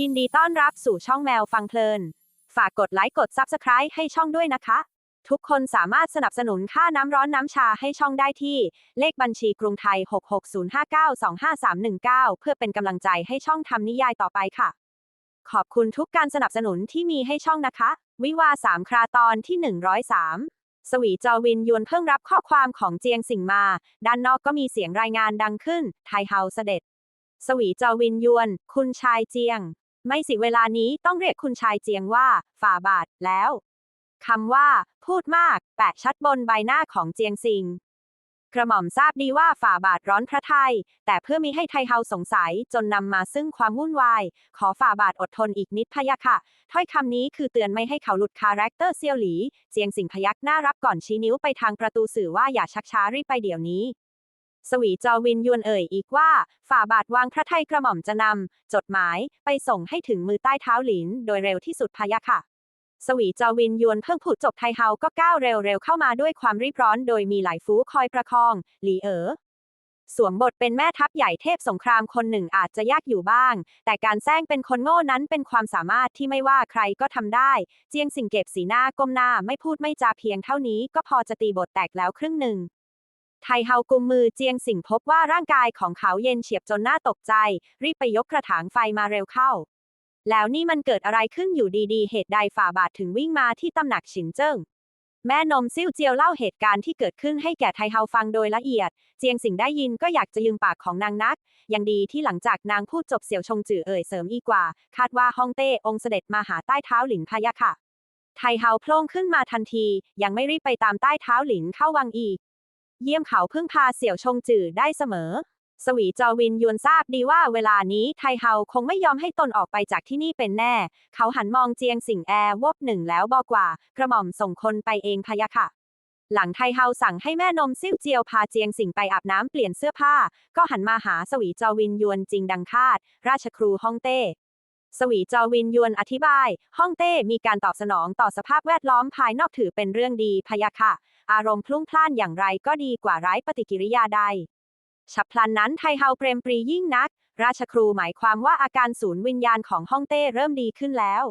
ยินดีต้อนรับสู่ช่องแมวฟังเพลิน ฝากกดไลค์กด Subscribe ให้ช่องด้วยนะคะ ทุกคนสามารถสนับสนุนค่าน้ำร้อนน้ำชาให้ช่องได้ที่ เลขบัญชีกรุงไทย 660592531เพื่อเป็นกำลังใจให้ช่องทำนิยายต่อไปค่ะ ขอบคุณทุกการสนับสนุนที่มีให้ช่องนะคะ วิวาสามคราตอนที่ 103สวีจอวินยวนเพิ่งรับข้อความของเจียงสิงมา ด้านนอกก็มีเสียงรายงานดังขึ้น ไทเฮาเสด็จ สวีจอวินยวน คุณชายเจียง ไม่สิเวลานี้ต้องเรียกคุณชายเจียงว่าฝ่าบาทแล้วคำว่า พูดมาก แปะชัดบนใบหน้าของเจียงซิง กระหม่อมทราบดีว่าฝ่าบาทร้อนพระไทย แต่เพื่อมีให้ไทเฮาสงสัยจนนำมาซึ่งความวุ่นวาย ขอฝ่าบาทอดทนอีกนิดพะยะค่ะ ถ้อยคำนี้คือเตือนไม่ให้เขาหลุดคาแรคเตอร์เซียวหลี เจียงสิงพยักหน้ารับก่อนชี้นิ้วไปทางประตูสื่อว่าอย่าชักช้ารีบไปเดี๋ยวนี้ สวีจอวินยวนเอ่ยอีกว่า ฝ่าบาทวางพระไทยกระหม่อมจะนำจดหมายไปส่งให้ถึงมือใต้เท้าหลิน โดยเร็วที่สุดพะยะค่ะ สวีจอวินยวนเพิ่งพูดจบไทเฮาก็ก้าวเร็วๆเข้ามาด้วยความรีบร้อน โดยมีหลายฟูคอยประคอง หลีเอ๋อสวมบทเป็นแม่ทัพใหญ่เทพสงครามคนหนึ่งอาจจะยากอยู่บ้าง แต่การแซงเป็นคนโง่นั้นเป็นความสามารถที่ไม่ว่าใครก็ทำได้ เจียงสิงเก็บสีหน้าก้มหน้าไม่พูดไม่จาเพียงเท่านี้ก็พอจะตีบทแตกแล้วครึ่งหนึ่ง ไทเฮากุมมือเจียงสิงพบว่าร่างกายของเขาเย็นเฉียบจนน่าตกใจ รีบไปยกกระถางไฟมาเร็วเข้า แล้วนี่มันเกิดอะไรขึ้นอยู่ดีๆ เหตุใดฝ่าบาทถึงวิ่งมาที่ตำหนักฉินเจิ้ง แม่นมซิ่วเจียวเล่าเหตุการณ์ที่เกิดขึ้นให้แก่ไทเฮาฟังโดยละเอียด เจียงสิงได้ยินก็อยากจะยืมปากของนางนัก ยังดีที่หลังจากนางพูดจบเสี่ยวชงจือเอ่ยเสริมอีกว่า คาดว่าฮ่องเต้องเสด็จมาหาใต้เท้าหลินพะยะค่ะไทเฮาโพล่งขึ้นมาทันที ยังไม่รีบไปตามใต้เท้าหลินเข้าวังอีก เยี่ยมเขาพึ่งพาเสี่ยวชงจื่อได้เสมอ สวีจอวินยวนทราบดีว่าเวลานี้ไทเฮาคงไม่ยอมให้ตนออกไปจากที่นี่เป็นแน่ เขาหันมองเจียงสิงแอวบหนึ่งแล้วบอกว่า กระหม่อมส่งคนไปเองพะยะค่ะ หลังไทเฮาสั่งให้แม่นมซิ่วเจียวพาเจียงสิงไปอาบน้ำเปลี่ยนเสื้อผ้า ก็หันมาหาสวีจอวินยวนจริงดังคาด ราชครูฮ่องเต้สวีจอวินยวนอธิบาย ฮ่องเต้มีการตอบสนองต่อสภาพแวดล้อมภายนอกถือเป็นเรื่องดีพะยะค่ะ อารมณ์พลุ่งพล่านอย่างไรก็ดีกว่าไร้ปฏิกิริยาใด ฉับพลันนั้นไทเฮาเปรมปรียิ่งนัก ราชครูหมายความว่าอาการศูนย์วิญญาณของฮ่องเต้เริ่มดีขึ้นแล้ว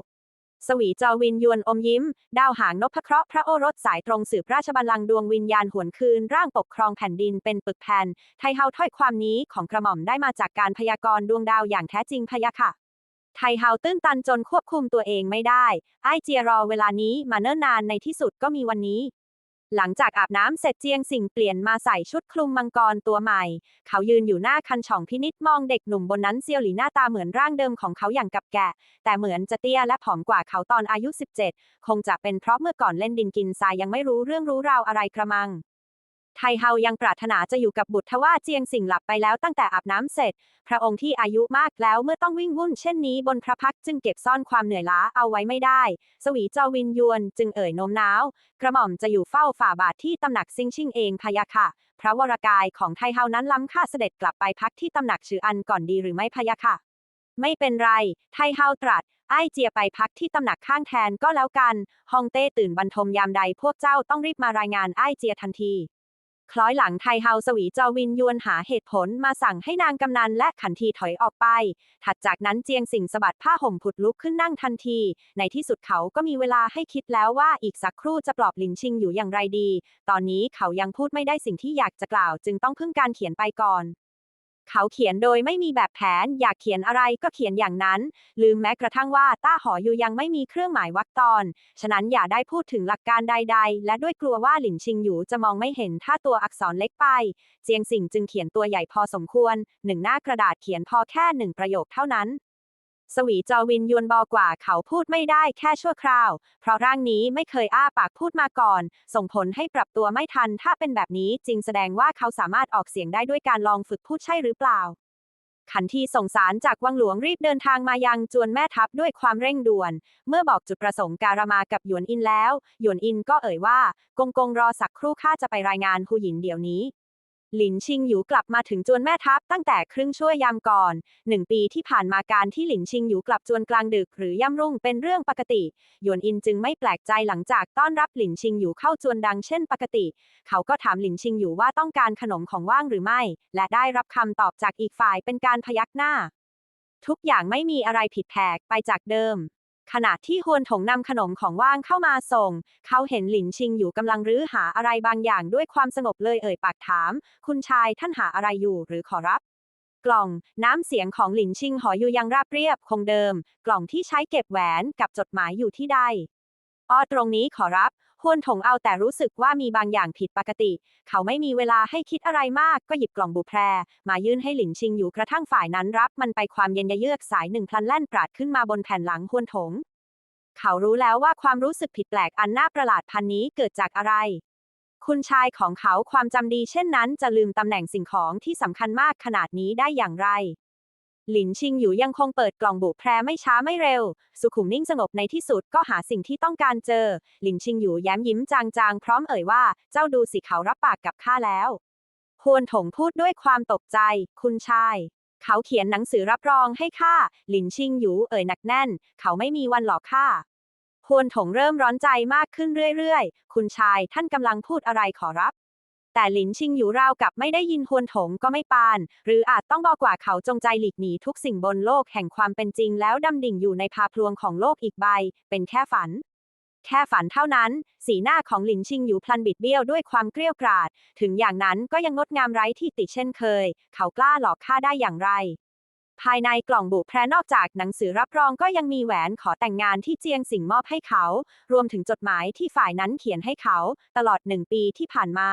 สวีจอวินยวนอมยิ้ม ดาวหางนพเคราะห์พระโอรสสายตรงสืบราชบัลลังก์ดวงวิญญาณหวนคืนร่างปกครองแผ่นดินเป็นปึกแผ่น ไทเฮาถ้อยความนี้ของกระหม่อมได้มาจากการพยากรณ์ดวงดาวอย่างแท้จริงพยะค่ะไทเฮาตื้นตันจนควบคุมตัวเองไม่ได้ ไอเจียรอเวลานี้มาเนิ่นนานในที่สุดก็มีวันนี้ หลังจากอาบน้ำเสร็จเจียงสิงเปลี่ยนมาใส่ชุดคลุมมังกรตัวใหม่ เขายืนอยู่หน้าคันช่องพินิษมองเด็กหนุ่มบนนั้นเซียวหลีหน้าตาเหมือนร่างเดิมของเขาอย่างกับแกะ แต่เหมือนจะเตี้ยและผอมกว่าเขาตอนอายุ 17 คงจะเป็นเพราะเมื่อก่อนเล่นดินกินทรายยังไม่รู้เรื่องรู้ราวอะไรกระมัง ไทเฮายังปรารถนาจะอยู่กับบุตรทว่าเจียงสิ่งหลับไปแล้วตั้งแต่อาบน้ำเสร็จ พระองค์ที่อายุมากแล้วเมื่อต้องวิ่งวุ่นเช่นนี้บนพระพักจึงเก็บซ่อนความเหนื่อยล้าเอาไว้ไม่ได้ สวีจอวินยวนจึงเอ่ยโน้มน้าว กระหม่อมจะอยู่เฝ้าฝ่าบาทที่ตำหนักซิงชิงเองพะยะค่ะ พระวรากายของไทเฮานั้นล้ำค่าเสด็จกลับไปพักที่ตำหนักชื่ออันก่อนดีหรือไม่พะยะค่ะ ไม่เป็นไร ไทเฮาตรัสไอเจียไปพักที่ตำหนักข้างแทนก็แล้วกัน ฮองเต้ตื่นบรรทมยามใดพวกเจ้าต้องรีบมารายงานไอเจียทันที คล้อยหลังไทเฮาสวีจอวินยวนหาเหตุผลมาสั่งให้นางกำนันและขันทีถอยออกไป ถัดจากนั้นเจียงสิงสะบัดผ้าห่มผุดลุกขึ้นนั่งทันที ในที่สุดเขาก็มีเวลาให้คิดแล้วว่าอีกสักครู่จะปลอบหลินชิงอยู่อย่างไรดี ตอนนี้เขายังพูดไม่ได้สิ่งที่อยากจะกล่าว จึงต้องพึ่งการเขียนไปก่อน เขาเขียนโดยไม่มีแบบแผน อยากเขียนอะไรก็เขียนอย่างนั้น ลืมแม้กระทั่งว่าต้าหออยู่ยังไม่มีเครื่องหมายวรรคตอน ฉะนั้นอย่าได้พูดถึงหลักการใด ๆ และด้วยกลัวว่าหลินชิงอยู่จะมองไม่เห็นถ้าตัวอักษรเล็กไป เจียงสิงจึงเขียนตัวใหญ่พอสมควร หนึ่งหน้ากระดาษเขียนพอแค่หนึ่งประโยคเท่านั้น สวีจอวินยวนบอกว่าเขาพูดไม่ได้แค่ชั่วคราว เพราะร่างนี้ไม่เคยอ้าปากพูดมาก่อน ส่งผลให้ปรับตัวไม่ทัน ถ้าเป็นแบบนี้จริงแสดงว่าเขาสามารถออกเสียงได้ด้วยการลองฝึกพูดใช่หรือเปล่า ขันทีส่งสารจากวังหลวงรีบเดินทางมายังจวนแม่ทัพด้วยความเร่งด่วน เมื่อบอกจุดประสงค์การมากับหยวนอินแล้ว หยวนอินก็เอ่ยว่ากงกงรอสักครู่ข้าจะไปรายงานหูหยินเดี๋ยวนี้ หลินชิงอยู่กลับมาถึงจวนแม่ทัพตั้งแต่ครึ่งชั่วยามก่อนหนึ่งปีที่ผ่านมาการที่หลินชิงอยู่กลับจวนกลางดึกหรือย่ำรุ่งเป็นเรื่องปกติหยวนอินจึงไม่แปลกใจหลังจากต้อนรับหลินชิงอยู่เข้าจวนดังเช่นปกติ เขาก็ถามหลินชิงอยู่ว่าต้องการขนมของว่างหรือไม่ และได้รับคำตอบจากอีกฝ่ายเป็นการพยักหน้า ทุกอย่างไม่มีอะไรผิดแผกไปจากเดิม ขณะที่ฮวนถงนำขนมของว่างเข้ามาส่ง เขาเห็นหลินชิงอยู่กำลังรื้อหาอะไรบางอย่างด้วยความสงบเลยเอ่ยปากถาม คุณชายท่านหาอะไรอยู่หรือขอรับ กล่อง น้ำเสียงของหลินชิงหออยู่ยังราบเรียบคงเดิม กล่องที่ใช้เก็บแหวนกับจดหมายอยู่ที่ใดอ้อตรงนี้ขอรับ ฮวนถงเอาแต่รู้สึกว่ามีบางอย่างผิดปกติ เขาไม่มีเวลาให้คิดอะไรมากก็หยิบกล่องบุแพร มายื่นให้หลินชิงอยู่กระทั่งฝ่ายนั้นรับ มันไปความเย็นยเยือกสายหนึ่งพลันแล่นปราดขึ้นมาบนแผ่นหลังฮวนถง เขารู้แล้วว่าความรู้สึกผิดแปลกอันน่าประหลาดพันนี้เกิดจากอะไร คุณชายของเขาความจำดีเช่นนั้นจะลืมตำแหน่งสิ่งของที่สำคัญมากขนาดนี้ได้อย่างไร หลินชิงอยู่ยังคงเปิดกล่องบุแพรไม่ช้าไม่เร็ว สุขุมนิ่งสงบในที่สุดก็หาสิ่งที่ต้องการเจอ หลินชิงอยู่แย้มยิ้มจางๆ พร้อมเอ่ยว่า เจ้าดูสิเขารับปากกับข้าแล้วฮวนถงพูดด้วยความตกใจ คุณชาย เขาเขียนหนังสือรับรองให้ข้า หลินชิงอยู่เอ่ยหนักแน่น เขาไม่มีวันหลอกข้าฮวนถงเริ่มร้อนใจมากขึ้นเรื่อยๆ คุณชายท่านกำลังพูดอะไรขอรับ แต่หลินชิงอยู่ราวกับไม่ได้ยินฮวนถงก็ไม่ปาน หรืออาจต้องบอกว่าเขาจงใจหลีกหนีทุกสิ่งบนโลกแห่งความเป็นจริงแล้วดำดิ่งอยู่ในพาพลวงของโลกอีกใบ เป็นแค่ฝัน แค่ฝันเท่านั้น สีหน้าของหลินชิงอยู่พลันบิดเบี้ยวด้วยความเกรี้ยวกราดถึงอย่างนั้นก็ยังงดงามไร้ที่ติเช่นเคย เขากล้าหลอกข้าได้อย่างไรภายในกล่องบุแพรนอกจากหนังสือรับรองก็ยังมีแหวนขอแต่งงานที่เจียงสิงมอบให้เขา รวมถึงจดหมายที่ฝ่ายนั้นเขียนให้เขา ตลอดหนึ่งปีที่ผ่านมา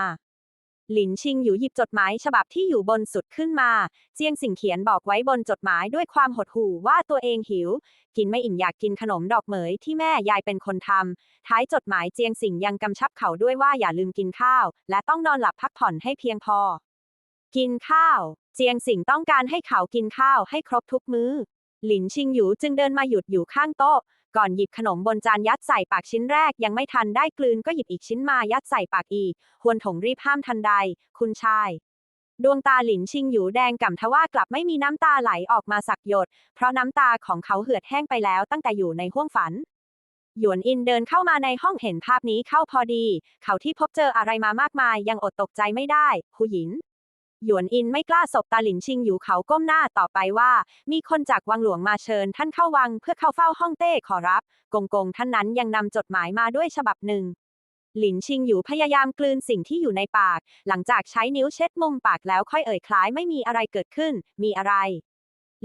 หลินชิงอยู่หยิบจดหมายฉบับที่อยู่บนสุดขึ้นมา เจียงสิงเขียนบอกไว้บนจดหมายด้วยความหดหู่ว่าตัวเองหิว กินไม่อิ่มอยากกินขนมดอกเหมยที่แม่ยายเป็นคนทำท้ายจดหมายเจียงสิงยังกำชับเขาด้วยว่าอย่าลืมกินข้าว และต้องนอนหลับพักผ่อนให้เพียงพอ กินข้าว เจียงสิงต้องการให้เขากินข้าวให้ครบทุกมื้อ หลินชิงหยูจึงเดินมาหยุดอยู่ข้างโต๊ะ ก่อนหยิบขนมบนจานยัดใส่ปากชิ้นแรกยังไม่ทันได้กลืนก็หยิบอีกชิ้นมายัดใส่ปากอีกฮวนถงรีบห้ามทันใด คุณชาย ดวงตาหลินชิงหยูแดงก่ำทว่ากลับไม่มีน้ำตาไหลออกมาสักหยด เพราะน้ำตาของเขาเหือดแห้งไปแล้วตั้งแต่อยู่ในห้วงฝันหยวนอินเดินเข้ามาในห้องเห็นภาพนี้เข้าพอดี เขาที่พบเจออะไรมามากมายยังอดตกใจไม่ได้ ผู้หญิง หยวนอินไม่กล้าสบตาหลินชิงอยู่เขาก้มหน้าต่อไปว่า มีคนจากวังหลวงมาเชิญ ท่านเข้าวังเพื่อเข้าเฝ้าห้องเต้ขอรับ กงกงท่านนั้นยังนำจดหมายมาด้วยฉบับหนึ่ง หลินชิงอยู่พยายามกลืนสิ่งที่อยู่ในปาก หลังจากใช้นิ้วเช็ดมุมปากแล้วค่อยเอ่ยคล้ายไม่มีอะไรเกิดขึ้น มีอะไร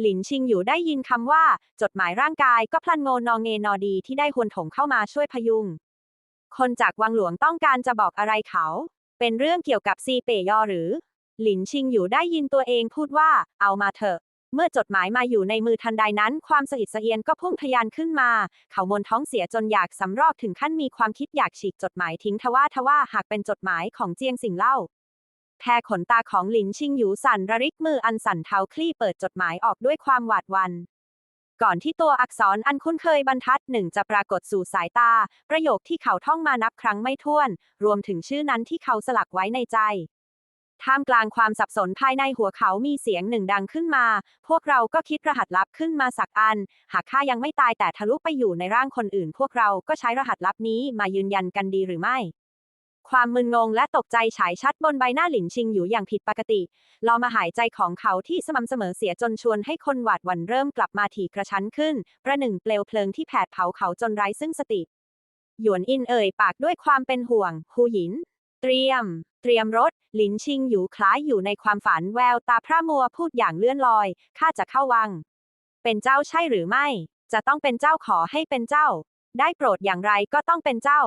หลินชิงอยู่ได้ยินคำว่า จดหมายร่างกายก็พลันโงนองเงนอดีที่ได้หวนถงเข้ามาช่วยพยุง คนจากวังหลวงต้องการจะบอกอะไรเขา เป็นเรื่องเกี่ยวกับซีเปยอหรือ หลินชิงอยู่ได้ยินตัวเองพูดว่า เอามาเถอะ เมื่อจดหมายมาอยู่ในมือทันใดนั้น ความสะอิดสะเอียนก็พุ่งทะยานขึ้นมา เขามนท้องเสียจนอยากสำรอกถึงขั้นมีความคิดอยากฉีกจดหมายทิ้งทว่าทว่าหากเป็นจดหมายของเจียงสิงเล่าแพรขนตาของหลินชิงอยู่สั่นระริกมืออันสั่นเทาคลี่เปิดจดหมายออกด้วยความหวาดหวัน ก่อนที่ตัวอักษรอันคุ้นเคยบรรทัดหนึ่งจะปรากฏสู่สายตา ประโยคที่เขาท่องมานับครั้งไม่ถ้วน รวมถึงชื่อนั้นที่เขาสลักไว้ในใจ ท่ามกลางความสับสนภายในหัวเขามีเสียงหนึ่งดังขึ้นมา พวกเราก็คิดรหัสลับขึ้นมาสักอัน หากข้ายังไม่ตายแต่ทะลุไปอยู่ในร่างคนอื่น พวกเราก็ใช้รหัสลับนี้มายืนยันกันดีหรือไม่ ความมึนงงและตกใจฉายชัดบนใบหน้าหลินชิงอยู่อย่างผิดปกติลอมาหายใจของเขาที่สม่ำเสมอเสียจนชวนให้คนหวาดหวั่นเริ่มกลับมาถี่กระชั้นขึ้น ประหนึ่งเปลวเพลิงที่แผดเผาเขาจนไร้ซึ่งสติ หยวนอินเอ่ยปากด้วยความเป็นห่วงฮูหยิน เตรียม เตรียมรถ หลินชิงอยู่คล้ายอยู่ในความฝันแววตาพระมัวพูดอย่างเลื่อนลอย ข้าจะเข้าวัง เป็นเจ้าใช่หรือไม่ จะต้องเป็นเจ้าขอให้เป็นเจ้า ได้โปรดอย่างไรก็ต้องเป็นเจ้า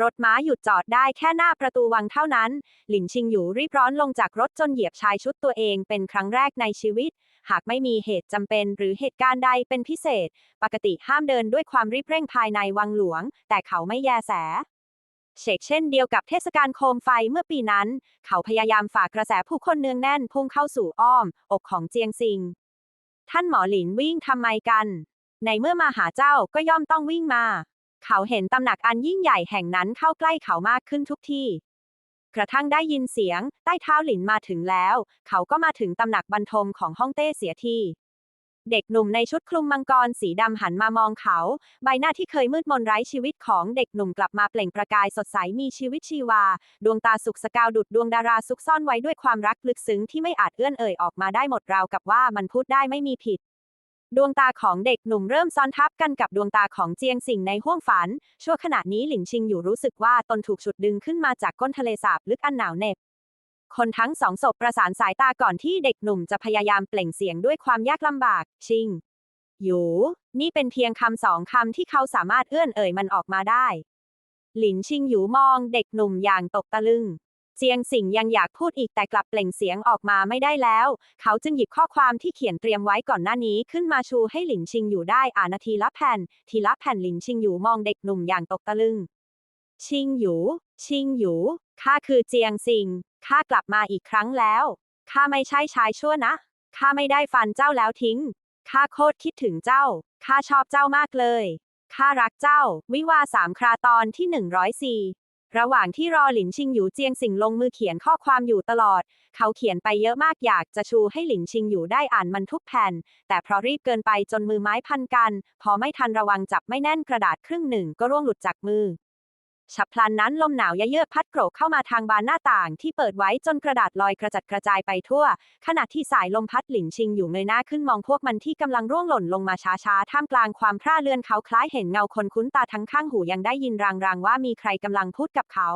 รถม้าหยุดจอดได้แค่หน้าประตูวังเท่านั้น หลินชิงอยู่รีบร้อนลงจากรถจนเหยียบชายชุดตัวเองเป็นครั้งแรกในชีวิต หากไม่มีเหตุจำเป็นหรือเหตุการณ์ใดเป็นพิเศษ ปกติห้ามเดินด้วยความรีบเร่งภายในวังหลวง แต่เขาไม่แยแส เชกเช่นเดียวกับเทศกาลโคมไฟเมื่อปีนั้น เขาพยายามฝากกระแสผู้คนเนืองแน่นพุ่งเข้าสู่อ้อม อกของเจียงซิง ท่านหมอหลินวิ่งทำไมกัน ในเมื่อมาหาเจ้าก็ย่อมต้องวิ่งมา เขาเห็นตำหนักอันยิ่งใหญ่แห่งนั้นเข้าใกล้เขามากขึ้นทุกทีกระทั่งได้ยินเสียง ใต้เท้าหลินมาถึงแล้ว เขาก็มาถึงตำหนักบรรทมของฮ่องเต้เสียที เด็กหนุ่มในชุดคลุมมังกรสีดำหันมามองเขา ใบหน้าที่เคยมืดมนไร้ชีวิตของเด็กหนุ่มกลับมาเปล่งประกายสดใสมีชีวิตชีวา ดวงตาสุกสกาวดุดดวงดาราซุกซ่อนไว้ด้วยความรักลึกซึ้งที่ไม่อาจเอื้อนเอ่ยออกมาได้หมดราวกับว่ามันพูดได้ไม่มีผิดดวงตาของเด็กหนุ่มเริ่มซ้อนทับกันกับดวงตาของเจียงสิงในห้วงฝัน ชั่วขณะนี้หลินชิงอยู่รู้สึกว่าตนถูกฉุดดึงขึ้นมาจากก้นทะเลสาบลึกอันหนาวเหน็บ คนทั้งสองศพประสานสายตาก่อนที่เด็กหนุ่มจะพยายามเปล่งเสียงด้วยความยากลำบาก ชิง หยู นี่เป็นเพียงคำสองคำที่เขาสามารถเอื้อนเอ่ยมันออกมาได้ หลินชิงหยูมองเด็กหนุ่มอย่างตกตะลึง เจียงสิงยังอยากพูดอีกแต่กลับเปล่งเสียงออกมาไม่ได้แล้ว เขาจึงหยิบข้อความที่เขียนเตรียมไว้ก่อนหน้านี้ขึ้นมาชูให้หลินชิงอยู่ได้อ่านนาทีละแผ่น ทีละแผ่นหลินชิงอยู่มองเด็กหนุ่มอย่างตกตะลึง ชิงหยู ชิงหยู ข้าคือเจียงซิง ข้ากลับมาอีกครั้งแล้ว ข้าไม่ใช่ชายชั่วนะ ข้าไม่ได้ฟันเจ้าแล้วทิ้ง ข้าโคตรคิดถึงเจ้า ข้าชอบเจ้ามากเลย ข้ารักเจ้า วิวาสามคราตอนที่104ระหว่างที่รอหลินชิงอยู่เจียงสิงลงมือเขียนข้อความอยู่ตลอด เขาเขียนไปเยอะมากอยากจะชูให้หลินชิงอยู่ได้อ่านมันทุกแผ่น แต่เพราะรีบเกินไปจนมือไม้พันกัน พอไม่ทันระวังจับไม่แน่นกระดาษครึ่งหนึ่งก็ร่วงหลุดจากมือ ฉับพลันนั้นลมหนาวยเยือกพัดโกรกเข้ามาทางบานหน้าต่างที่เปิดไว้จนกระดาษลอยกระจัดกระจายไปทั่ว ขณะที่สายลมพัดหลินชิงอยู่เงยหน้าขึ้นมองพวกมันที่กำลังร่วงหล่นลงมาช้าๆ ท่ามกลางความพร่าเลือนเขาคล้ายเห็นเงาคนคุ้นตาทั้งข้างหูยังได้ยินรางๆว่ามีใครกำลังพูดกับเขา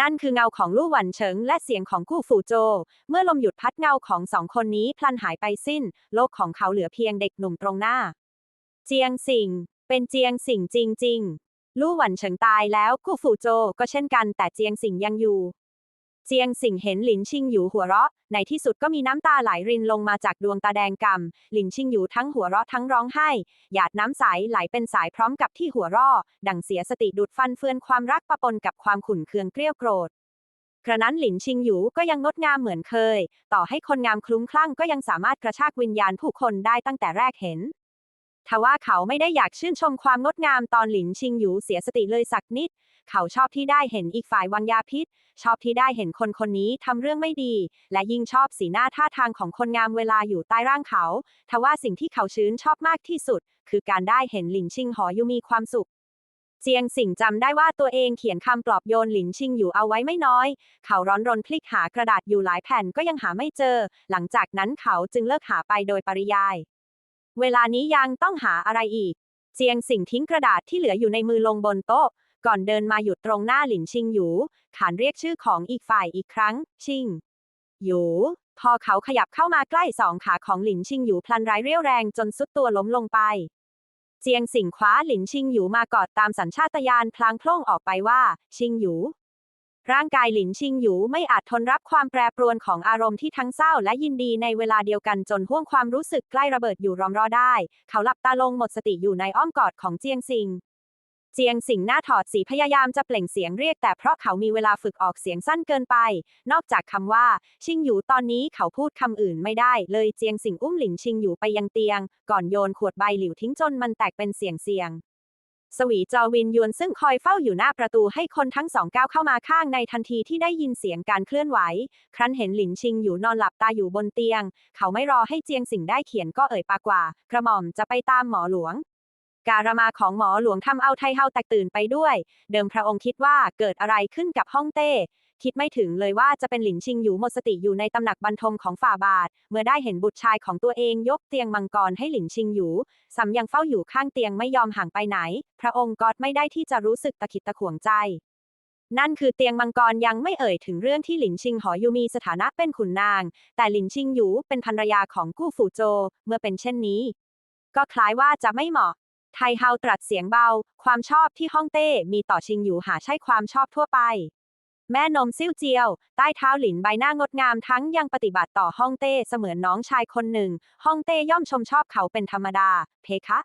นั่นคือเงาของลู่หวันเฉิงและเสียงของกู้ฝูโจ เมื่อลมหยุดพัดเงาของสองคนนี้พลันหายไปสิ้น โลกของเขาเหลือเพียงเด็กหนุ่มตรงหน้า เจียงสิง เป็นเจียงสิงจริง ๆ ลู่หวันเฉิงตายแล้วกู้ฝูโจก็เช่นกัน แต่เจียงสิงยังอยู่ เจียงสิงเห็นหลินชิงอยู่หัวเราะ ในที่สุดก็มีน้ำตาไหลรินลงมาจากดวงตาแดงกำ่ำหลินชิงอยู่ทั้งหัวเราะทั้งร้องไห้ หยาดน้ำใสไหลเป็นสายพร้อมกับที่หัวเร่อ ดังเสียสติดูดฟันเฟือนความรักปะปนกับความขุ่นเคืองเกลี้ยวโกรธกระนั้นหลินชิงอยู่ก็ยังงดงามเหมือนเคย ต่อให้คนงามคลุ้มคลั่งก็ยังสามารถกระชากวิญญาณผู้คนได้ตั้งแต่แรกเห็น ทว่าเขาไม่ได้อยากชื่นชมความงดงามตอนหลินชิงอยู่เสียสติเลยสักนิด เขาชอบที่ได้เห็นอีกฝ่ายวางยาพิษ ชอบที่ได้เห็นคนคนนี้ทำเรื่องไม่ดี และยิ่งชอบสีหน้าท่าทางของคนงามเวลาอยู่ใต้ร่างเขา ทว่าสิ่งที่เขาชื่นชอบมากที่สุด คือการได้เห็นหลินชิงหออยู่มีความสุขเจียงสิงจำได้ว่าตัวเองเขียนคำปลอบโยนหลินชิงอยู่เอาไว้ไม่น้อย เขาร้อนรนพลิกหากระดาษอยู่หลายแผ่นก็ยังหาไม่เจอ หลังจากนั้นเขาจึงเลิกหาไปโดยปริยาย เวลานี้ยังต้องหาอะไรอีก เจียงสิงทิ้งกระดาษที่เหลืออยู่ในมือลงบนโต๊ะ ก่อนเดินมาหยุดตรงหน้าหลินชิงอยู่ขานเรียกชื่อของอีกฝ่ายอีกครั้ง ชิงอยู่พอเขาขยับเข้ามาใกล้สองขาของหลินชิงอยู่พลันร้ายเรี่ยวแรงจนสุดตัวล้มลงไป เจียงสิงคว้าหลินชิงอยู่มากอดตามสัญชาตญาณพลางโพล่งออกไปว่า ชิงอยู่ ร่างกายหลินชิงอยู่ไม่อาจทนรับความแปรปรวนของอารมณ์ที่ทั้งเศร้าและยินดีในเวลาเดียวกันจนห่วงความรู้สึกใกล้ระเบิดอยู่รอมรอได้ เขาหลับตาลงหมดสติอยู่ในอ้อมกอดของเจียงซิง เจียงสิงหน้าถอดสีพยายามจะเปล่งเสียงเรียกแต่เพราะเขามีเวลาฝึกออกเสียงสั้นเกินไป นอกจากคำว่า ชิงอยู่ตอนนี้เขาพูดคำอื่นไม่ได้ เลยเจียงสิงอุ้มหลินชิงอยู่ไปยังเตียง ก่อนโยนขวดใบหลิวทิ้งจนมันแตกเป็นเสียงเสียง สวีจอวินยวนซึ่งคอยเฝ้าอยู่หน้าประตูให้คนทั้งสองก้าวเข้ามาข้างในทันทีที่ได้ยินเสียงการเคลื่อนไหว ครั้นเห็นหลินชิงอยู่นอนหลับตาอยู่บนเตียง เขาไม่รอให้เจียงสิงได้เขียนก็เอ่ยปากว่า กระหม่อมจะไปตามหมอหลวง การมาของหมอหลวงทำเอาไทเฮาแตกตื่นไปด้วย เดิมพระองค์คิดว่าเกิดอะไรขึ้นกับฮ่องเต้ คิดไม่ถึงเลยว่าจะเป็นหลินชิงอยู่หมดสติอยู่ในตำหนักบรรทมของฝ่าบาท เมื่อได้เห็นบุตรชายของตัวเองยกเตียงมังกรให้หลินชิงอยู่ซ้ำยังเฝ้าอยู่ข้างเตียงไม่ยอมห่างไปไหน พระองค์ก็ไม่ได้ที่จะรู้สึกตะขิดตะขวงใจ นั่นคือเตียงมังกรยังไม่เอ่ยถึงเรื่องที่หลินชิงหออยู่มีสถานะเป็นขุนนาง แต่หลินชิงอยู่เป็นภรรยาของกู้ฝูโจ เมื่อเป็นเช่นนี้ ก็คล้ายว่าจะไม่เหมาะไทเฮาตรัสเสียงเบา ความชอบที่ฮ่องเต้มีต่อชิงอยู่หาใช่ความชอบทั่วไป แม่นมซิ่วเจียว ใต้เท้าหลินใบหน้างดงามทั้งยังปฏิบัติต่อฮ่องเต้เสมือนน้องชายคนหนึ่งฮ่องเต้ย่อมชมชอบเขาเป็นธรรมดา เพคะ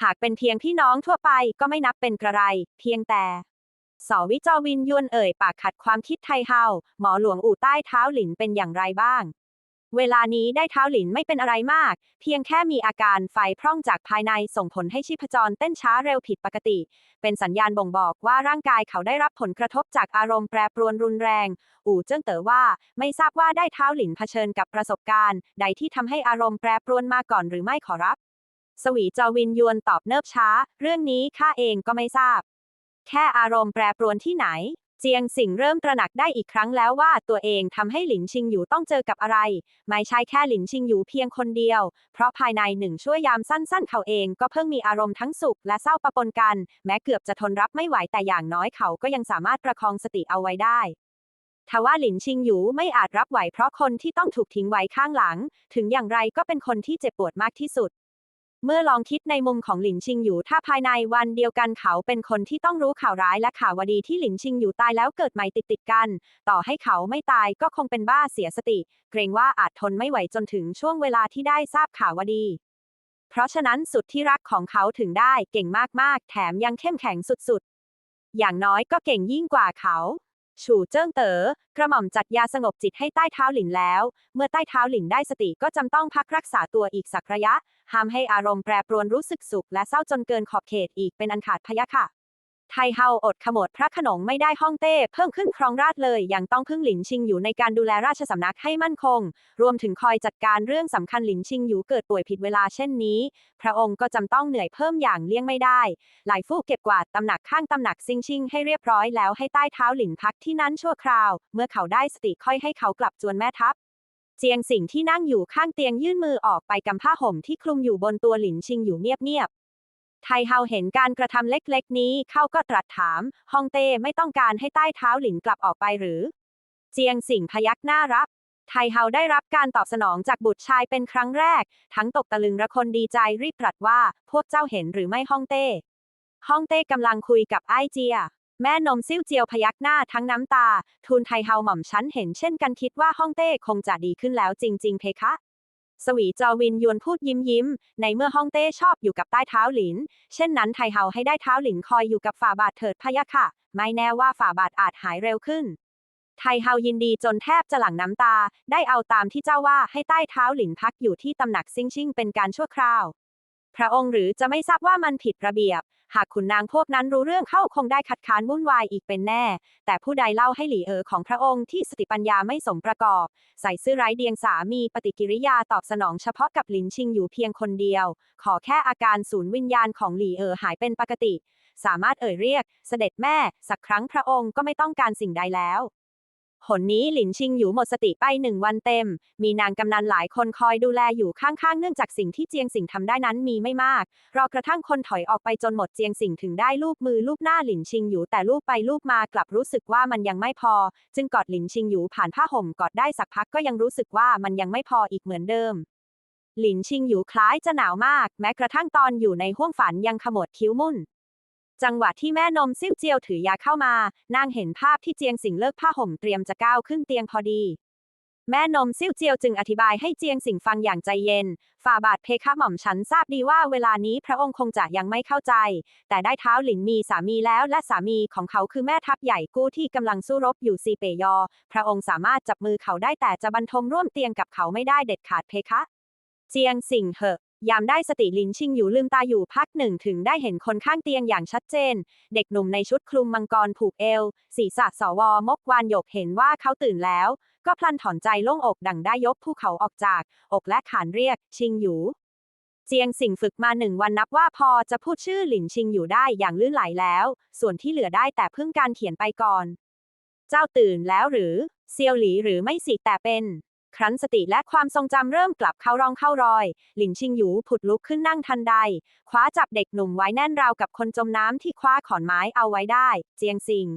หากเป็นเพียงพี่น้องทั่วไปก็ไม่นับเป็นกระไร เพียงแต่สวิจอวินยวนเอ่ยปากขัดความคิดไทเฮาหมอหลวงอู่ใต้เท้าหลินเป็นอย่างไรบ้าง เวลานี้ได้เท้าหลินไม่เป็นอะไรมาก เพียงแค่มีอาการไฟพร่องจากภายในส่งผลให้ชีพจรเต้นช้าเร็วผิดปกติ เป็นสัญญาณบ่งบอกว่าร่างกายเขาได้รับผลกระทบจากอารมณ์แปรปรวนรุนแรง อู่เจิ้งเต๋อว่า ไม่ทราบว่าได้เท้าหลินเผชิญกับประสบการณ์ ใดที่ทำให้อารมณ์แปรปรวนมาก่อนหรือไม่ขอรับ สวีจอวินยวนตอบเนิบช้า เรื่องนี้ข้าเองก็ไม่ทราบ แค่อารมณ์แปรปรวนที่ไหน เจียงสิงเริ่มตระหนักได้อีกครั้งแล้วว่าตัวเองทำให้หลินชิงอยู่ต้องเจอกับอะไร ไม่ใช่แค่หลินชิงอยู่เพียงคนเดียว เพราะภายในหนึ่งชั่วยามสั้นๆ เขาเองก็เพิ่งมีอารมณ์ทั้งสุขและเศร้าปะปนกัน แม้เกือบจะทนรับไม่ไหวแต่อย่างน้อยเขาก็ยังสามารถประคองสติเอาไว้ได้ทว่าหลินชิงอยู่ไม่อาจรับไหวเพราะคนที่ต้องถูกทิ้งไว้ข้างหลัง ถึงอย่างไรก็เป็นคนที่เจ็บปวดมากที่สุด เมื่อลองคิดในมุมของหลินชิงอยู่ถ้าภายในวันเดียวกันเขาเป็นคนที่ต้องรู้ข่าวร้ายและข่าววดีที่หลินชิงอยู่ตายแล้วเกิดใหม่ติดติดกัน ต่อให้เขาไม่ตายก็คงเป็นบ้าเสียสติ เกรงว่าอาจทนไม่ไหวจนถึงช่วงเวลาที่ได้ทราบข่าววดี เพราะฉะนั้นสุดที่รักของเขาถึงได้เก่งมากๆ แถมยังเข้มแข็งสุดๆ อย่างน้อยก็เก่งยิ่งกว่าเขาฉู่เจิ้งเต๋อกระหม่อมจัดยาสงบจิตให้ใต้เท้าหลินแล้ว เมื่อใต้เท้าหลินได้สติก็จำต้องพักรักษาตัวอีกสักระยะ ห้ามให้อารมณ์แปรปรวนรู้สึกสุขและเศร้าจนเกินขอบเขตอีกเป็นอันขาดพะยะค่ะ ไทเฮาอดขมวดพระขนงไม่ได้ห้องเต้ เพิ่มขึ้นครองราชเลย ยังต้องพึ่งหลินชิงอยู่ในการดูแลราชสำนักให้มั่นคง รวมถึงคอยจัดการเรื่องสำคัญหลินชิงอยู่เกิดป่วยผิดเวลาเช่นนี้ พระองค์ก็จำต้องเหนื่อยเพิ่มอย่างเลี่ยงไม่ได้ หลายฟูกเก็บกวาดตำหนักข้างตำหนักซิงชิงให้เรียบร้อยแล้วให้ใต้เท้าหลินพักที่นั้นชั่วคราว เมื่อเขาได้สติค่อยให้เขากลับจวนแม่ทัพ เจียงสิงที่นั่งอยู่ข้างเตียงยื่นมือออกไปกำผ้าห่มที่คลุมอยู่บนตัวหลินชิงอยู่เงียบๆ ไทเฮาเห็นการกระทำเล็กๆ นี้เขาก็ตรัสถาม ฮองเต้ไม่ต้องการให้ใต้เท้าหลินกลับออกไปหรือ เจียงสิงพยักหน้ารับ ไทเฮาได้รับการตอบสนองจากบุตรชายเป็นครั้งแรก ทั้งตกตะลึงระคนดีใจรีบตรัสว่า พวกเจ้าเห็นหรือไม่ฮ่องเต้ฮ่องเต้กำลังคุยกับไอเจีย แม่นมซิ่วเจียวพยักหน้าทั้งน้ำตา ทูลไทเฮาหม่อมชั้นเห็นเช่นกันคิดว่าฮ่องเต้คงจะดีขึ้นแล้วจริง ๆ เพคะ สวีจอวินยวนพูดยิ้มยิ้ม ในเมื่อฮ่องเต้ชอบอยู่กับใต้เท้าหลิน เช่นนั้นไทเฮาให้ได้เท้าหลินคอยอยู่กับฝ่าบาทเถิดพะยะค่ะ ไม่แน่ว่าฝ่าบาทอาจหายเร็วขึ้น ไทเฮายินดีจนแทบจะหลั่งน้ำตา ได้เอาตามที่เจ้าว่าให้ใต้เท้าหลินพักอยู่ที่ตำหนักซิงชิงเป็นการชั่วคราว พระองค์หรือจะไม่ทราบว่ามันผิดระเบียบ หากขุนนางพวกนั้นรู้เรื่องเข้าคงได้คัดค้านวุ่นวายอีกเป็นแน่ แต่ผู้ใดเล่าให้หลีเอ๋อของพระองค์ที่สติปัญญาไม่สมประกอบ ใส่ซื่อไร้เดียงสามีปฏิกิริยาตอบสนองเฉพาะกับหลินชิงอยู่เพียงคนเดียว ขอแค่อาการสูญวิญญาณของหลีเอ๋อหายเป็นปกติ สามารถเอ่ยเรียก เสด็จแม่ สักครั้งพระองค์ก็ไม่ต้องการสิ่งใดแล้ว หนนี้หลินชิงอยู่หมดสติไปหนึ่งวันเต็ม มีนางกำนันหลายคนคอยดูแลอยู่ข้างๆ เนื่องจากสิ่งที่เจียงสิงทำได้นั้นมีไม่มาก รอกระทั่งคนถอยออกไปจนหมดเจียงสิงถึงได้ลูบมือลูบหน้าหลินชิงอยู่แต่ลูบไปลูบมากลับรู้สึกว่ามันยังไม่พอ จึงกอดหลินชิงอยู่ผ่านผ้าห่มกอดได้สักพักก็ยังรู้สึกว่ามันยังไม่พออีกเหมือนเดิมหลินชิงอยู่คล้ายจะหนาวมาก แม้กระทั่งตอนอยู่ในห้วงฝันยังขมวดคิ้วมุ่น จังหวะที่แม่นมซิ่วเจียวถือยาเข้ามา นางเห็นภาพที่เจียงสิงเลิกผ้าห่มเตรียมจะก้าวขึ้นเตียงพอดี แม่นมซิ่วเจียวจึงอธิบายให้เจียงสิงฟังอย่างใจเย็น ฝ่าบาทเพคะหม่อมฉันทราบดีว่าเวลานี้พระองค์คงจะยังไม่เข้าใจ แต่ได้เท้าหลินมีสามีแล้วและสามีของเขาคือแม่ทัพใหญ่กู้ที่กำลังสู้รบอยู่ซีเปยอ พระองค์สามารถจับมือเขาได้แต่จะบรรทมร่วมเตียงกับเขาไม่ได้เด็ดขาดเพคะ เจียงสิงเหอะ ยามได้สติลินชิงอยู่ลืมตาอยู่พักหนึ่งถึงได้เห็นคนข้างเตียงอย่างชัดเจน เด็กหนุ่มในชุดคลุมมังกรผูกเอว ศีรษะสวมกวานหยกเห็นว่าเขาตื่นแล้ว ก็พลันถอนใจโล่งอกดังได้ยกภูเขาออกจาก อกและขานเรียก ชิงอยู่เจียงสิงฝึกมาหนึ่งวันนับว่าพอจะพูดชื่อหลินชิงอยู่ได้อย่างลื่นไหลแล้ว ส่วนที่เหลือได้แต่พึ่งการเขียนไปก่อน เจ้าตื่นแล้วหรือ เซียวหลีหรือไม่สิแต่เป็น ครั้นสติและความทรงจำเริ่มกลับเข้ารองเข้ารอย หลินชิงหยูผุดลุกขึ้นนั่งทันใด คว้าจับเด็กหนุ่มไว้แน่นราวกับคนจมน้ำที่คว้าขอนไม้เอาไว้ได้ เจียงซิง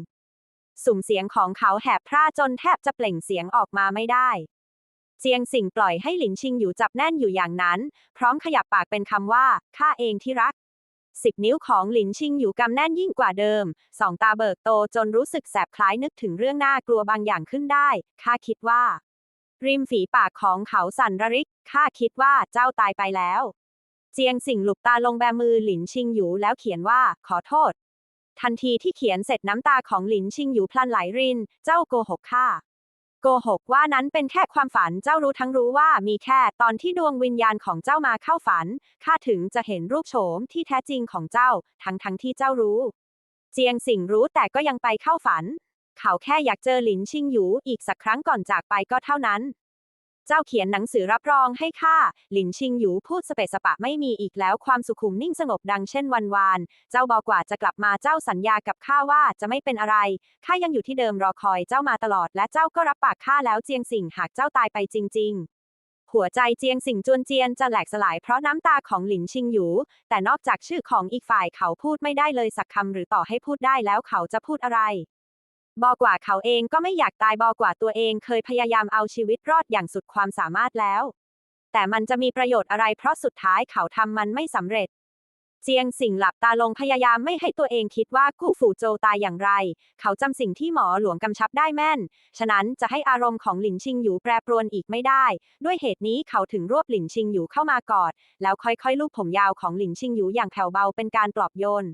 สุ่มเสียงของเขาแหบพร่าจนแทบจะเปล่งเสียงออกมาไม่ได้เจียงสิงปล่อยให้หลินชิงอยู่จับแน่นอยู่อย่างนั้น พร้อมขยับปากเป็นคำว่าข้าเองที่รักสิบนิ้วของหลินชิงอยู่กำแน่นยิ่งกว่าเดิม สองตาเบิกโตจนรู้สึกแสบคล้ายนึกถึงเรื่องน่ากลัวบางอย่างขึ้นได้ข้าคิดว่า ริมฝีปากของเขาสั่นระริก ข้าคิดว่าเจ้าตายไปแล้ว เจียงสิงหลุบตาลงแบมือหลินชิงอยู่แล้วเขียนว่า ขอโทษ ทันทีที่เขียนเสร็จน้ำตาของหลินชิงอยู่พลันไหลริน เจ้าโกหกข้าโกหกว่านั้นเป็นแค่ความฝันเจ้ารู้ทั้งรู้ว่ามีแค่ตอนที่ดวงวิญญาณของเจ้ามาเข้าฝันข้าถึงจะเห็นรูปโฉมที่แท้จริงของเจ้า ทั้งทั้งที่เจ้ารู้ เจียงสิงรู้แต่ก็ยังไปเข้าฝัน เขาแค่อยากเจอหลินชิงหยูอีกสักครั้งก่อนจากไปก็เท่านั้น เจ้าเขียนหนังสือรับรองให้ข้าหลินชิงหยูพูดสเปะสปะไม่มีอีกแล้วความสุขุมนิ่งสงบดังเช่นวันวาน เจ้าบอกว่าจะกลับมาเจ้าสัญญากับข้าว่าจะไม่เป็นอะไรข้ายังอยู่ที่เดิมรอคอยเจ้ามาตลอด และเจ้าก็รับปากข้าแล้วเจียงสิ่งหากเจ้าตายไปจริง ๆหัวใจเจียงสิ่งจวนเจียนจะแหลกสลายเพราะน้ำตาของหลินชิงหยู แต่นอกจากชื่อของอีกฝ่ายเขาพูดไม่ได้เลยสักคำหรือต่อให้พูดได้แล้วเขาจะพูดอะไร บอกว่าเขาเองก็ไม่อยากตายบอกว่าตัวเองเคยพยายามเอาชีวิตรอดอย่างสุดความสามารถแล้ว แต่มันจะมีประโยชน์อะไรเพราะสุดท้ายเขาทำมันไม่สำเร็จ เจียงสิงหลับตาลงพยายามไม่ให้ตัวเองคิดว่ากู้ฝูโจตายอย่างไร เขาจำสิ่งที่หมอหลวงกำชับได้แม่น ฉะนั้นจะให้อารมณ์ของหลินชิงหยูแปรปรวนอีกไม่ได้ ด้วยเหตุนี้เขาถึงรวบหลินชิงหยูเข้ามากอด แล้วค่อยๆลูบผมยาวของหลินชิงหยูอย่างแผ่วเบาเป็นการปลอบโยน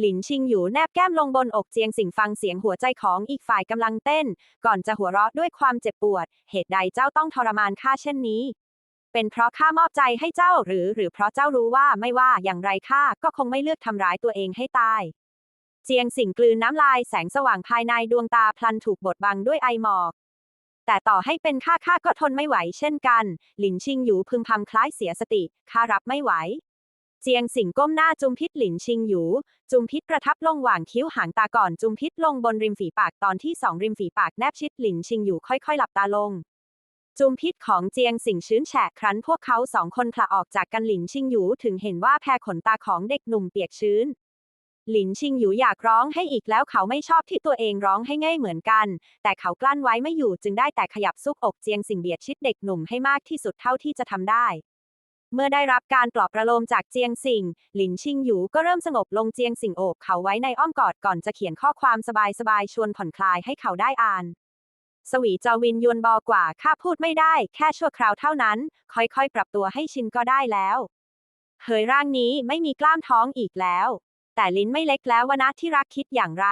หลินชิงหยูแนบแก้มลงบนอกเจียงสิงฟังเสียงหัวใจของอีกฝ่ายกำลังเต้น ก่อนจะหัวเราะด้วยความเจ็บปวด เหตุใดเจ้าต้องทรมานข้าเช่นนี้ เป็นเพราะข้ามอบใจให้เจ้าหรือ หรือเพราะเจ้ารู้ว่าไม่ว่าอย่างไรข้าก็คงไม่เลือกทำร้ายตัวเองให้ตาย เจียงสิงกลืนน้ำลายแสงสว่างภายในดวงตาพลันถูกบดบังด้วยไอหมอกแต่ต่อให้เป็นข้าข้าก็ทนไม่ไหวเช่นกัน หลินชิงหยูพึมพำคล้ายเสียสติ ข้ารับไม่ไหว เจียงสิงก้มหน้าจุมพิษหลินชิงหยู จุมพิษประทับลงหว่างคิ้วหางตาก่อนจุมพิษลงบนริมฝีปากตอนที่สองริมฝีปากแนบชิดหลินชิงหยูค่อยๆ หลับตาลง จุมพิษของเจียงสิงชื้นแฉะครั้นพวกเขาสองคนผละออกจากกันหลินชิงหยูถึงเห็นว่าแพรขนตาของเด็กหนุ่มเปียกชื้นหลินชิงหยูอยากร้องให้อีกแล้วเขาไม่ชอบที่ตัวเองร้องให้ง่ายเหมือนกัน แต่เขากลั้นไว้ไม่อยู่จึงได้แต่ขยับซุกอกเจียงสิงเบียดชิดเด็กหนุ่มให้มากที่สุดเท่าที่จะทำได้ เมื่อได้รับการปลอบประโลมจากเจียงสิงหลินชิงหยูก็เริ่มสงบลงเจียงสิงโอบเขาไว้ในอ้อมกอดก่อนจะเขียนข้อความสบายๆชวนผ่อนคลายให้เขาได้อ่าน สวีจอวินยวนบอกว่าข้าพูดไม่ได้ แค่ชั่วคราวเท่านั้น ค่อยๆ ปรับตัวให้ชินก็ได้แล้วเฮยร่างนี้ไม่มีกล้ามท้องอีกแล้ว แต่ลิ้นไม่เล็กแล้ววนะที่รักคิดอย่างไร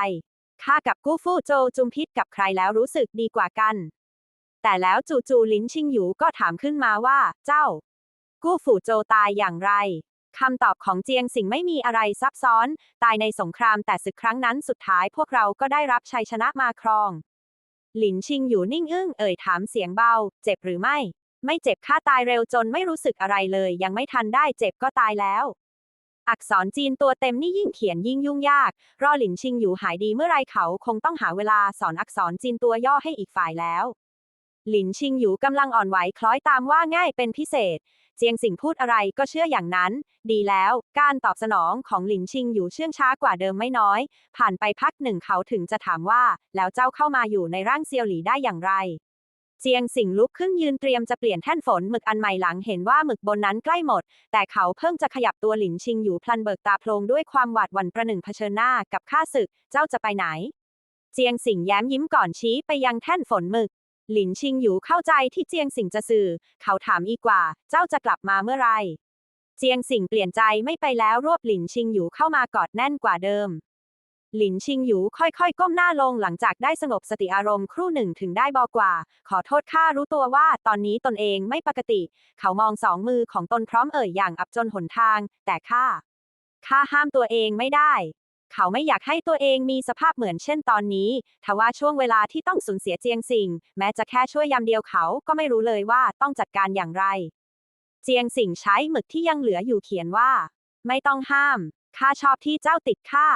ข้ากับกู้ฟู่โจจุมพิษกับใครแล้วรู้สึกดีกว่ากัน แต่แล้วจู่ๆลิ้นชิงหยูก็ถามขึ้นมาว่า เจ้า กู้ฝูโจตายอย่างไรคำตอบของเจียงสิงไม่มีอะไรซับซ้อน ตายในสงครามแต่ศึกครั้งนั้นสุดท้ายพวกเราก็ได้รับชัยชนะมาครอง หลินชิงอยู่นิ่งอึ้งเอ่ยถามเสียงเบา เจ็บหรือไม่ ไม่เจ็บข้าตายเร็วจนไม่รู้สึกอะไรเลย ยังไม่ทันได้เจ็บก็ตายแล้ว อักษรจีนตัวเต็มนี่ยิ่งเขียนยิ่งยุ่งยาก รอหลินชิงอยู่หายดีเมื่อไรเขาคงต้องหาเวลาสอนอักษรจีนตัวย่อให้อีกฝ่ายแล้ว หลินชิงอยู่กำลังอ่อนไหวคล้อยตามว่าง่ายเป็นพิเศษ เจียงสิงพูดอะไรก็เชื่ออย่างนั้น ดีแล้ว การตอบสนองของหลินชิงอยู่เชื่องช้ากว่าเดิมไม่น้อย ผ่านไปพักหนึ่งเขาถึงจะถามว่า แล้วเจ้าเข้ามาอยู่ในร่างเซียวหลี่ได้อย่างไร เจียงสิงลุกขึ้นยืนเตรียมจะเปลี่ยนแท่นฝนหมึกอันใหม่หลังเห็นว่าหมึกบนนั้นใกล้หมด แต่เขาเพิ่งจะขยับตัวหลินชิงอยู่พลันเบิกตาโพลงด้วยความหวาดหวั่นประหนึ่งเผชิญหน้ากับข้าศึก เจ้าจะไปไหน เจียงสิงแย้มยิ้มก่อนชี้ไปยังแท่นฝนหมึก หลินชิงอยู่เข้าใจที่เจียงสิงจะสื่อ เขาถามอีกว่า เจ้าจะกลับมาเมื่อไร เจียงสิงเปลี่ยนใจไม่ไปแล้วรวบหลินชิงอยู่เข้ามากอดแน่นกว่าเดิม หลินชิงหยูค่อยๆ ก้มหน้าลงหลังจากได้สงบสติอารมณ์ครู่หนึ่งถึงได้บอกว่า ขอโทษข้ารู้ตัวว่าตอนนี้ตนเองไม่ปกติ เขามองสองมือของตนพร้อมเอ่ยอย่างอับจนหนทาง แต่ข้าข้าห้ามตัวเองไม่ได้ เขาไม่อยากให้ตัวเองมีสภาพเหมือนเช่นตอนนี้ ทว่าช่วงเวลาที่ต้องสูญเสียเจียงสิงแม้จะแค่ช่วยยามเดียวเขาก็ไม่รู้เลยว่าต้องจัดการอย่างไร เจียงสิงใช้หมึกที่ยังเหลืออยู่เขียนว่า ไม่ต้องห้าม ข้าชอบที่เจ้าติดข้า